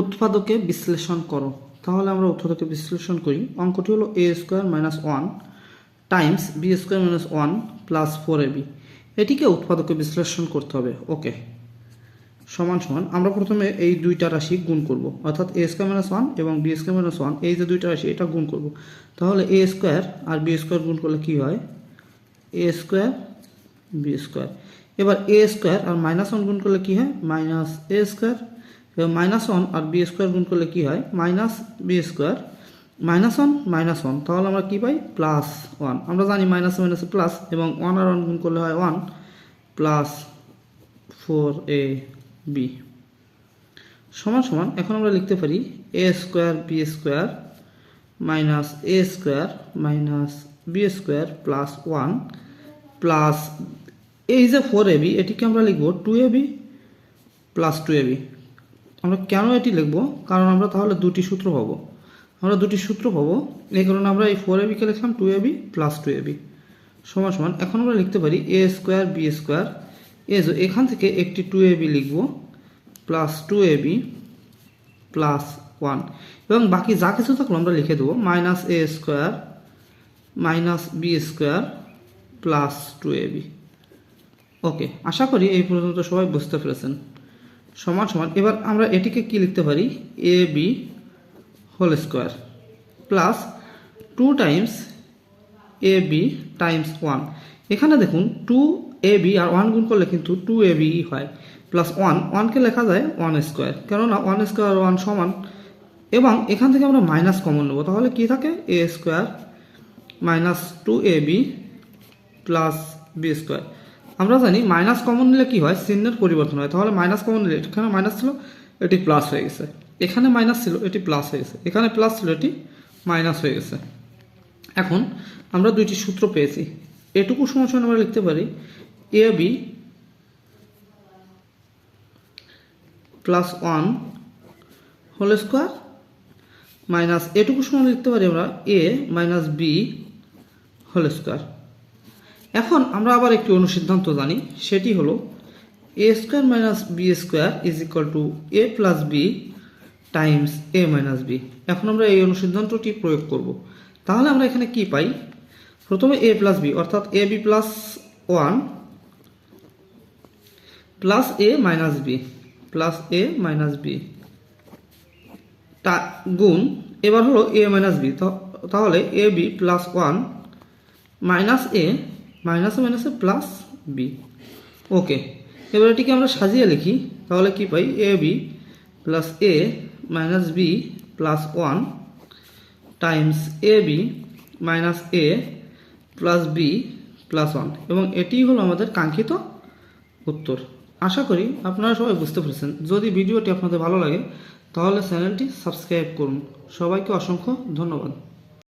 উৎপাদকে বিশ্লেষণ করো। তাহলে আমরা উৎপাদকে বিশ্লেষণ করি। অঙ্কটি হলো A square minus one times B square minus one plus four A B এটিকে উৎপাদকে বিশ্লেষণ করতে হবে। ওকে। সমান সমান। আমরা প্রথমে এই দুইটা রাশি গুণ করব। অর্থাৎ এ স্কোয়ার মাইনাস ওয়ান এবং বি স্কোয়ার মাইনাস ওয়ান এই যে দুইটা রাশি, এটা গুণ করব। তাহলে এ স্কোয়ার আর বি স্কোয়ার গুণ করলে কি হয়? এ স্কোয়ার বি স্কোয়ার এবার এ স্কোয়ার আর মাইনাস ওয়ান গুণ করলে কি হয়? মাইনাস এ স্কোয়ার এবং মাইনাস ওয়ান আর বি স্কোয়ার গুণ করলে কী হয়? Minus B square minus one minus one তাহলে আমরা কী পাই? প্লাস ওয়ান আমরা জানি মাইনাস মাইনাসে প্লাস এবং ওয়ান আর ওয়ান গুণ করলে হয় one plus four A B সমান সমান, এখন আমরা লিখতে পারি A square B square minus A square minus B square plus one plus এই যে ফোর এবি এটিকে আমরা লিখব two AB plus two AB আমরা কেন এটি লিখব? কারণ আমরা তাহলে দুটি সূত্র পাবো। আমরা দুটি সূত্র পাবো। এই কারণে আমরা এই ফোর এবিকে লিখলাম two AB plus two AB সমান সমান। এখন আমরা লিখতে পারি এ স্কোয়ার বি স্কোয়ার এ এখান থেকে একটি টু এবি লিখব plus two AB plus one এবং বাকি যা কিছু থাকল আমরা লিখে দেবো minus A square minus B square plus two AB okay আশা করি এই পর্যন্ত সবাই বুঝতে পেরেছেন। সমান সমান, এবার আমরা এটিকে কি লিখতে পারি? A B whole square plus two times A B times one এখানে দেখুন টু এ বি আর ওয়ান গুণ করলে কিন্তু টু এ বি হয় প্লাস ওয়ান ওয়ানকে লেখা যায় ওয়ান স্কোয়ার কেননা ওয়ান স্কোয়ার ওয়ান সমান। এবং এখান থেকে আমরা মাইনাস কমন নেব। তাহলে কি থাকে? A square minus two A B plus B square আমরা জানি মাইনাস কমন নিলে কি হয়? চিহ্নের পরিবর্তন হয়। তাহলে মাইনাস কমন নিলে এখানে মাইনাস ছিল, এটি প্লাস হয়ে গেছে। এখানে মাইনাস ছিল, এটি প্লাস হয়ে গেছে। এখানে প্লাস ছিল, এটি মাইনাস হয়ে গেছে। এখন আমরা দুইটি সূত্র পেয়েছি। এটুকু সময় আমরা লিখতে পারি A B plus one whole square minus এটুকু সময় লিখতে পারি আমরা A minus B whole square এখন আমরা আবার একটি অনুসিদ্ধান্ত জানি, সেটি হলো A square minus B square is equal to A plus B times A minus B এখন আমরা এই অনুসিদ্ধান্তটি প্রয়োগ করব। তাহলে আমরা এখানে কি পাই? প্রথমে এ প্লাস বি অর্থাৎ A B plus one plus A minus B plus A minus B গুণ, এবার হলো এ মাইনাস বি তাহলে A B plus one minus A মাইনাসে মাইনাসে প্লাস বি ওকে এবার এটিকে আমরা সাজিয়ে লিখি, তাহলে কি পাই? A B plus A minus B plus one times A B minus A plus B plus one এবং এটি হলো আমাদের কাঙ্ক্ষিত উত্তর। আশা করি আপনারা সবাই বুঝতে পেরেছেন। যদি ভিডিওটি আপনাদের ভালো লাগে, তাহলে চ্যানেলটি সাবস্ক্রাইব করুন। সবাইকে অসংখ্য ধন্যবাদ।